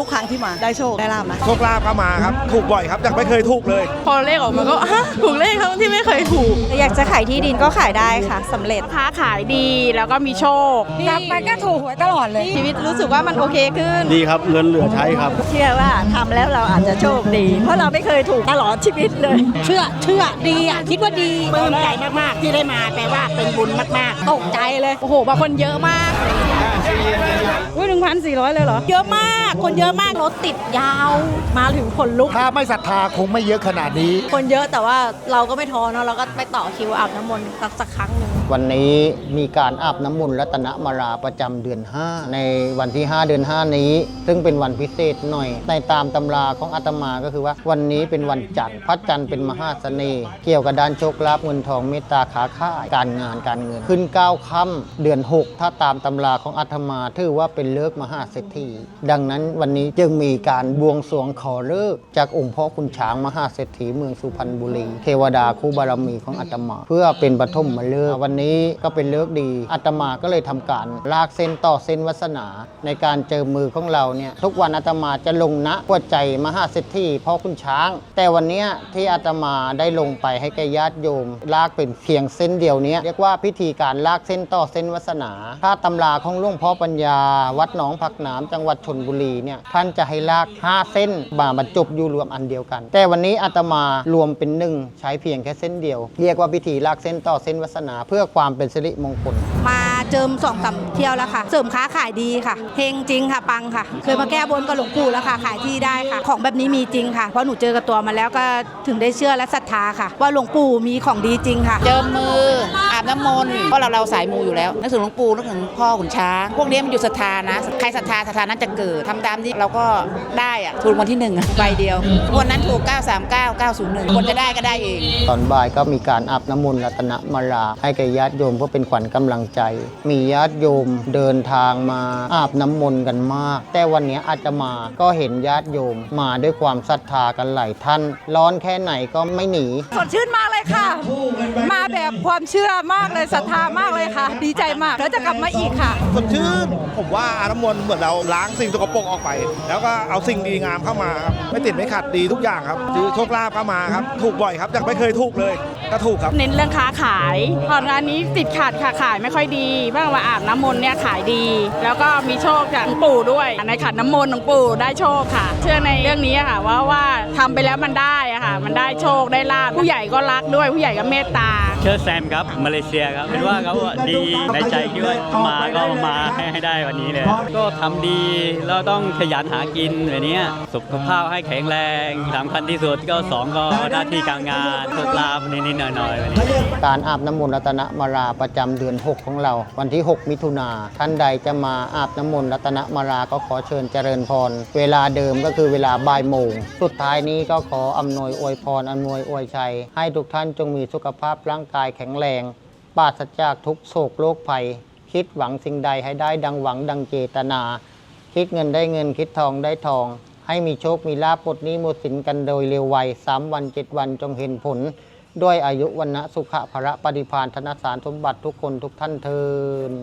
ทุกครั้งที่มาได้โชคได้ลาบนะ โชคลาภก็มาครับ ถูกบ่อยครับยังไม่เคยถูกเลย พอเลขออกมาก็ฮะถูกเลขทั้งที่ไม่เคยถูก อยากจะขายที่ดินก็ขายได้ค่ะสำเร็จค้าขายดีแล้วก็มีโชคกลับไปก็ถูกหวยตลอดเลย ชีวิตรู้สึกว่ามันโอเคขึ้น ดีครับเงินเหลือใช้ครับ เชื่อว่าทำแล้วเราอาจจะโชคดี เพราะเราไม่เคยถูกตลอดชีวิตเลย เชื่อเชื่อดีอะคิดว่าดีปลื้มใจมาก ๆ ที่ได้มาแปลว่าเป็นบุญมาก ๆ ตกใจเลย โอ้โหบางคนเยอะมากอุ้ยหนึ่งพันสี่ร้อยเลยเหรอ เยอะมาก คนเยอะมากรถติดยาวมาถึงขนลุก ถ้าไม่ศรัทธาคงไม่เยอะขนาดนี้ คนเยอะแต่ว่าเราก็ไม่ท้อเนอะเราก็ไปต่อคิวอาบน้ำมนต์สักสักครั้งหนึ่งวันนี้มีการอาบน้ำมนต์รัตนมาราประจำเดือน 5 ในวันที่ 5 เดือน 5 นี้ ซึ่งเป็นวันพิเศษหน่อย ในตามตำราของอาตมาก็คือว่า วันนี้เป็นวันจันทร์พระจันทร์เป็นมหาเสน่ห์เกี่ยวกับด้านโชคลาภเงินทองเมตตาขาค้ายการงานการเงิน ขึ้น9ค่ำเดือน 6 ถ้าตามตำราของอาตมาถือว่าเป็นเลิกษ์มหาเศรษฐีดังนั้นวันนี้จึงมีการบวงสรวงขอเลิกษ์จากองค์พ่อคุณช้างมหาเศรษฐีเมืองสุพรรณบุรี เทวดาคู่บารมีของอาตมา เพื่อเป็นปฐมมาเลิกษ์วันนี้ก็เป็นเลิกษ์ดีอาตมาก็เลยทำการลากเส้นต่อเส้นวาสนา ในการเจอมือของเราเนี่ยทุกวันอาตมาจะลงณหัวใจมหาเศรษฐีพ่อคุณช้าง แต่วันนี้ที่อาตมาได้ลงไปให้แก่ญาติโยม ลากเป็นเพียงเส้นเดียวนี้เรียกว่าพิธีการลากเส้นต่อเส้นวาสนาถ้าตำราของหลวงพ่อปัญญา วัดหนองผักน้ำจังหวัดชนบุรีเนี่ยท่านจะให้ลาก 5 เส้นมาบรรจบอยู่รวมอันเดียวกัน แต่วันนี้อาตมารวมเป็นหนึ่งใช้เพียงแค่เส้นเดียว เรียกว่าพิธีลากเส้นต่อเส้นวาสนาเพื่อความเป็นสิริมงคล มาเจิมสองสามเที่ยวแล้วค่ะ เสริมค้าขายดีค่ะเฮงจริงค่ะปังค่ะ เคยมาแก้บนกับหลวงปู่แล้วค่ะ ขายที่ได้ค่ะ ของแบบนี้มีจริงค่ะ เพราะหนูเจอกับตัวมาแล้วก็ถึงได้เชื่อและศรัทธาค่ะ ว่าหลวงปู่มีของดีจริงค่ะ เจิมมืออาบน้ำมนต์เพราะเราเราสายมูอยู่แล้วนึกถึงหลวงปู่นึกถึงพ่อขุนช้าง พวกนี้มันอยู่ศรัทธานะใครศรัทธาศรัทธานั้นจะเกิดทำตามที่เราก็ได้อะถูกวันที่หนึ่งอะใบเดียววันนั้นถูก 939 901คนจะได้ก็ได้เอง ตอนบ่ายก็มีการอาบน้ำมนต์รัตนมาราให้แก่ญาติโยมเพื่อเป็นขวัญกำลังใจ มีญาติโยมเดินทางมาอาบน้ำมนต์กันมาก แต่วันนี้อาตมาก็เห็นญาติโยมมาด้วยความศรัทธากันหลายท่าน ร้อนแค่ไหนก็ไม่หนี สดชื่นมากเลย ค่ะ มาแบบความเชื่อมากเลยศรัทธามากเลยค่ะ ดีใจมากแล้วจะกลับมาอีกค่ะสดชื่นผมว่าอาน้ำมนต์เหมือนเราล้างสิ่งสกปรกออกไป แล้วก็เอาสิ่งดีงามเข้ามาครับไม่ติดไม่ขัดดีทุกอย่างครับซื้อโชคลาภก็มาครับถูกบ่อยครับยังไม่เคยถูกเลยก็ถูกครับ เน้นเรื่องค้าขายตอนงานนี้ติดขาดค่ะขายไม่ค่อยดีเมื่อมาอาบน้ำมนต์เนี่ยขายดี แล้วก็มีโชคจากหลวงปู่ด้วย ในขันน้ำมนต์หลวงปู่ได้โชคค่ะ เชื่อในเรื่องนี้อะค่ะว่าว่าทำไปแล้วมันได้อะค่ะ มันได้โชคได้ลาภผู้ใหญ่ก็รักด้วยผู้ใหญ่ก็เมตตา เชื่อแซมครับมาเลเซียครับเป็นว่าเขาดีในใจที่ว่ามาก็มาให้ให้ได้วันนี้เลยก็ทำดีแล้วต้องขยันหากินแบบเนี้ยสุขภาพให้แข็งแรงสำคัญที่สุดก็สองก็หน้าที่การงานโชคลาภนิดๆหน่อยๆแบบนี้ การอาบน้ำมนต์รัตนมาราประจำเดือน 6 ของเรา วันที่ 6 มิถุนาท่านใดจะมาอาบน้ำมนต์รัตนมาราก็ขอเชิญเจริญพร เวลาเดิมก็คือเวลาบ่ายโมง สุดท้ายนี้ก็ขออำนวยอวยพรอำนวยอวยชัย ให้ทุกท่านจงมีสุขภาพร่างกายแข็งแรงปราศจากทุกโศกโรคภัย คิดหวังสิ่งใดให้ได้ดังหวังดังเจตนา คิดเงินได้เงินคิดทองได้ทอง ให้มีโชคมีลาภปลดหนี้หมดสินกันโดยเร็วไวสามวันเจ็ดวันจงเห็นผล ด้วยอายุวันนะสุขะพระปฏิพานธนสารสมบัติทุกคนทุกท่านเทิน